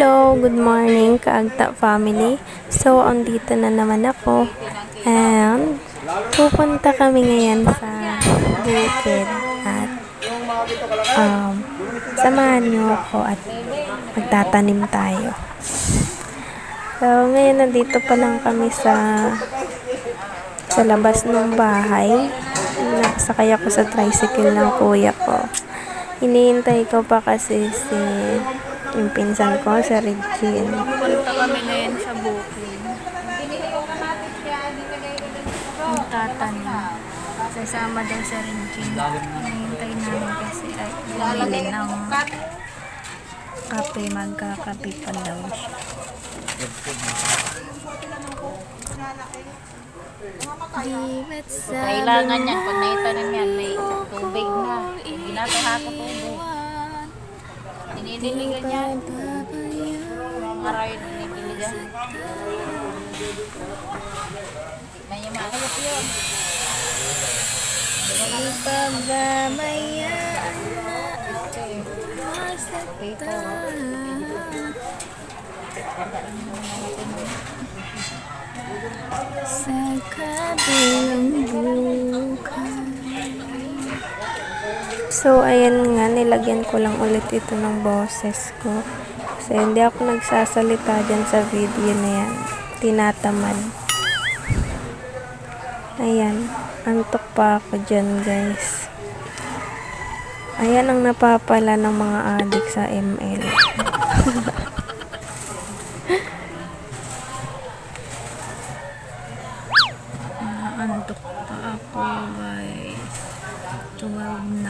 Hello, good morning Kaagta family. So, andito na naman ako. And, pupunta kami ngayon sa bukid at um, samahan niyo ako at magtatanim tayo. So, ngayon nandito pa lang kami sa sa labas ng bahay. Nakasakay ako sa tricycle ng kuya ko. Iniintay ko pa kasi si yung pinsan ko, si Regine. Punta kami ngayon sa bukid. Magtatanim. Sasama daw sa Regine. Hinihintay namin kasi ay bumili ng kape. Magkakape pa daw siya. Di ba't sabi Kailangan yan. Pag naitanim yan, may tubig na. Ginagawa ko tubig. Dinidiligan yan. Aray, dinidiligan. May maayos yun. Ipababayaan sa kabilang bukas. So, ayan nga, nilagyan ko lang ulit ito ng boses ko. Kasi hindi ako nagsasalita dyan sa video na yan. Tinatamad. Ayan, antok pa ako dyan, guys. Ayan ang napapala ng mga adik sa ML. Naantok pa ako guys. 12 na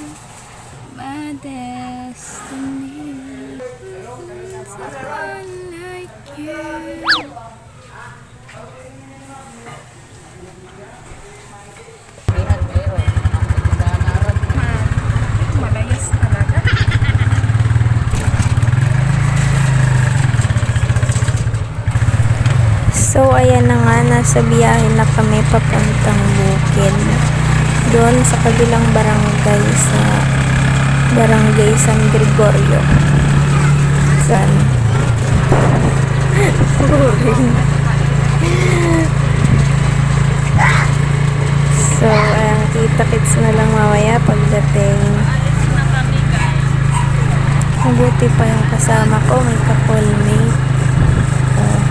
nasa biyahe na kami papuntang bukid. Doon sa kabilang barangay sa barangay San Gregorio. San? So, ayan, kita-kits na lang mamaya pagdating. Mabuti pa yung kasama ko, may ka-callmate. Oh,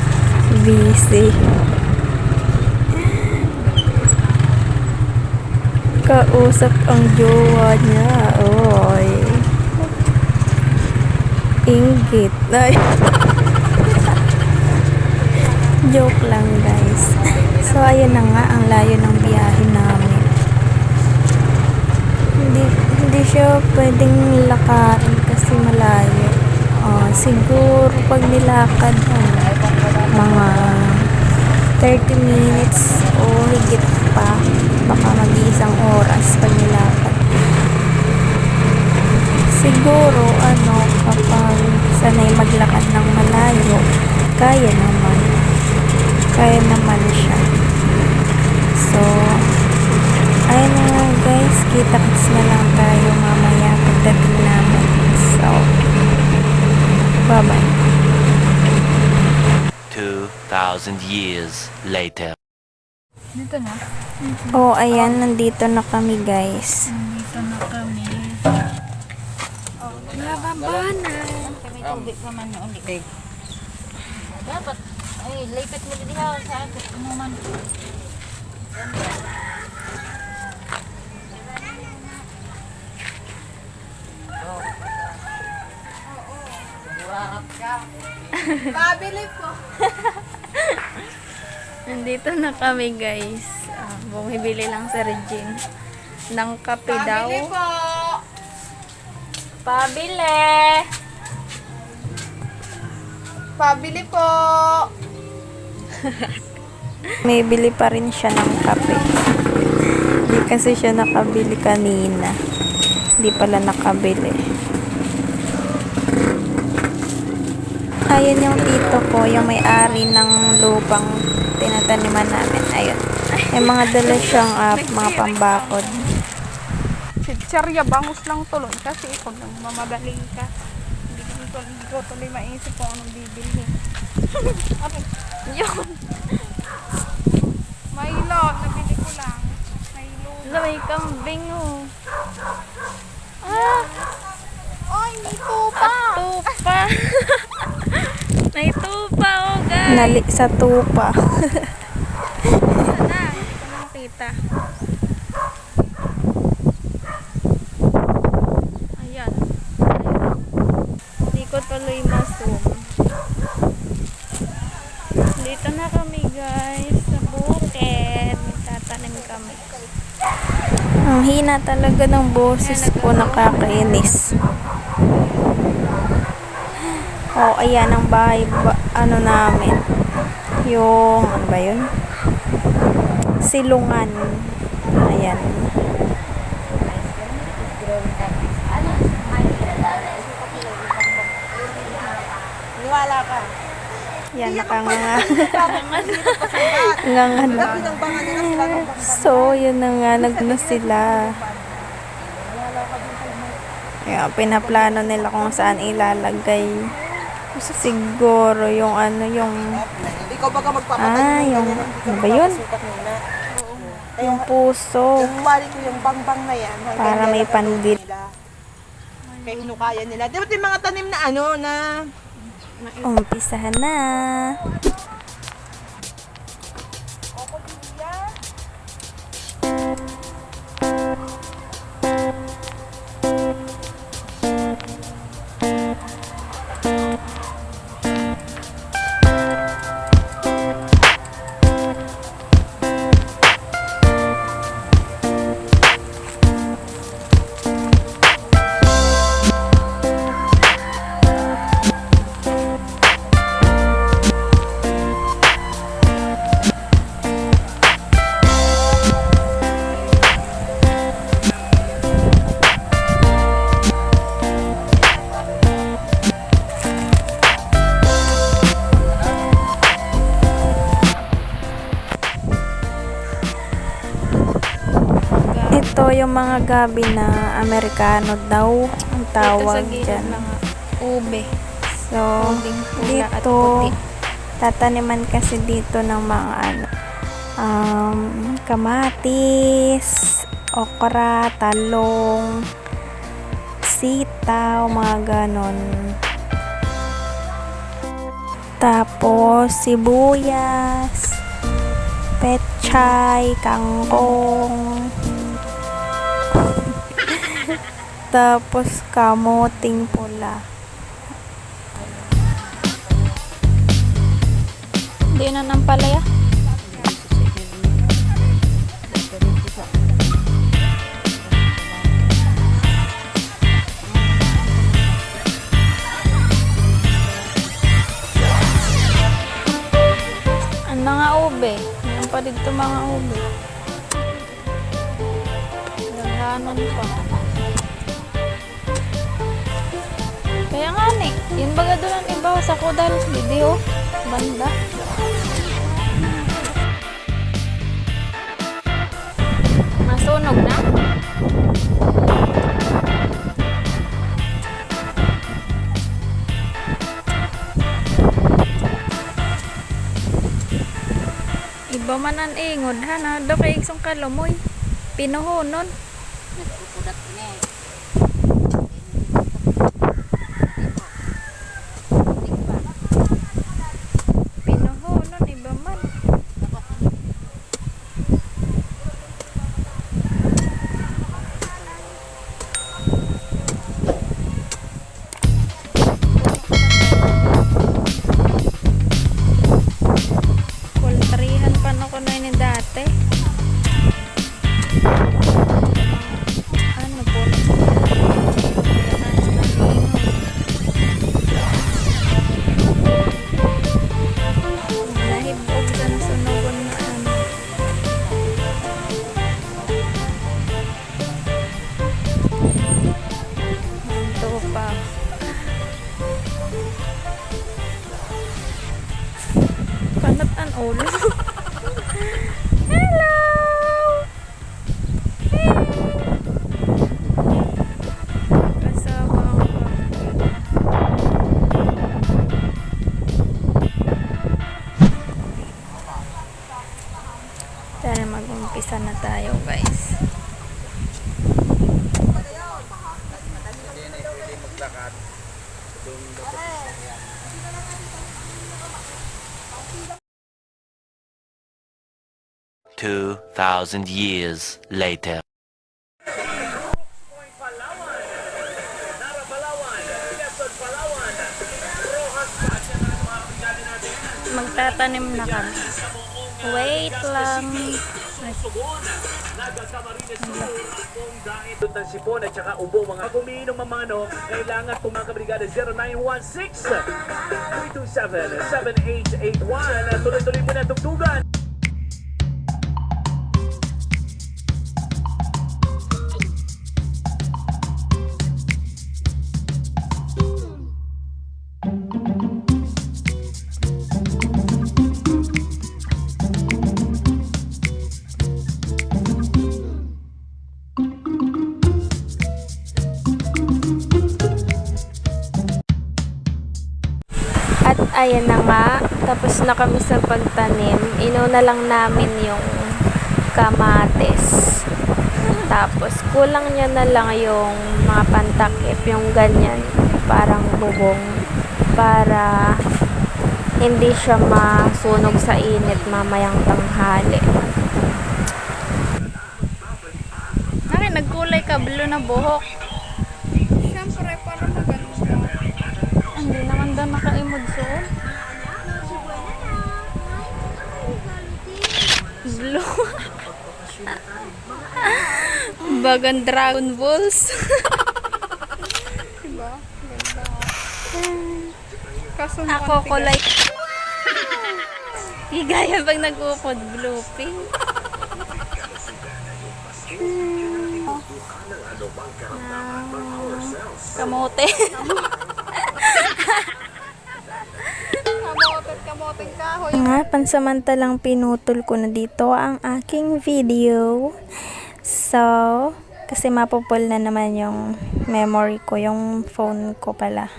busy. Kausap ang jowa niya. Oy. Inggit. Ay. Joke lang guys. So ayun na nga ang layo ng biyahe namin. Hindi, hindi siya pwedeng lakarin kasi malayo. Oh, siguro pag nilakad ano, mga 30 minutes o higit pa. Baka mag-iisang oras pag nilakad siguro ano kapag sanay maglakad ng malayo kaya naman. Kaya naman siya. So ayun na nga guys. Kita kits na lang tayo mamaya pagdating namin. So bye bye 2,000 years later. Dito na. Oh, ayan, nandito na kami, guys. Dito na kami. Bababa na. May tubig naman. Tubig. Dapat, ay, lipit mo din ako sa akin. Ano man. Nandito na kami guys. Ah, bumibili lang sa Regine. Ng kape daw. po! Pabili! Pabili po! May bili pa rin siya ng kape. Hindi kasi siya nakabili kanina. Hindi pala nakabili. Ayun yung tito ko, yung may-ari ng lupang tinataniman namin. Ayun. May mga dala siyang ah, mga pambakod. Si Charya, bangus lang tuloy. Kasi ikaw nang mamadali ka. Hindi ko, tuloy, hindi ko tuloy maisip kung anong bibili. ano? Yun. Milo, nabili ko lang. Milo. May kambing oh. Ah! Ay, may tupa! tupa! may tupa oh guys! Nali sa tupa. na, hindi ko nakita. Ayan. Hindi ko tuloy ma-zoom. Dito na kami guys, sa bukid. Tatanim kami. Ang hina talaga ng boses ko, nakakainis. Oh, ayan ang bahay, ba, ano namin. Yung, ano ba yun? Silungan. Ayan. Niwala ka. Yan, nakanganga. Nganga So, yun na nga, nagno sila. Kaya, pinaplano nila kung saan ilalagay. Siguro, yung ano, yung, Ikaw ba ka magpapatay? ah, yung, ano ba yun? Yung puso. Kumari ko yung bangbang na yan. Para may pandit. Kaya hinukaya nila. Di ba yung mga tanim na ano na Umpisahan na. Ito yung mga gabi na Amerikano daw ang Dito sa tawag dyan. mga ube. So, Ubing pula at dito, puti. tataniman kasi dito ng mga ano, um, kamatis, okra, talong, sitaw, mga ganon. Tapos, sibuyas, pechay, kangkong, tapos kamoting pula. Hindi na ng palaya. Ang mga ube. Yan pa dito mga ube. Daghanon pa. Kaya nga ni, yun baga doon iba sa Kodal video. Banda. Masunog na? Iba man ang ingod ha na do kay isong kalamoy. Pinuhunon ulo. Hello! Hey! Kasama ako. Tara mag-umpisa na tayo guys. Maglakad. Doon dapat. 2,000 years later. Magtatanim na kami. Wait lang. Tutan sipon at saka ubo mga kumiinom ng manok kailangan po mga 0916 327 7881 tuloy-tuloy mo na tugtugan ayan na nga, tapos na kami sa pagtanim. Inuna lang namin yung kamates. Tapos kulang niya na lang yung mga pantakip, yung ganyan, parang bubong para hindi siya masunog sa init mamayang tanghali. Bakit nagkulay ka blue na buhok? Siyempre, para maganda. Hindi naman daw naka-emulsion. Blue. Bagan Dragon Balls. diba? Ganda. Kaso Ako kulay. Higaya pag nag-upod, blue pink. Kamote. kamote, kamote Nga, pansamantalang pinutol ko na dito ang aking video. So, kasi mapupul na naman yung memory ko, yung phone ko pala.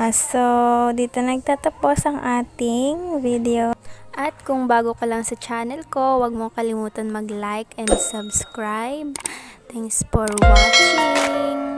Ah, so, dito nagtatapos ang ating video. At kung bago ka lang sa channel ko, huwag mo kalimutan mag-like and subscribe. Thanks for watching!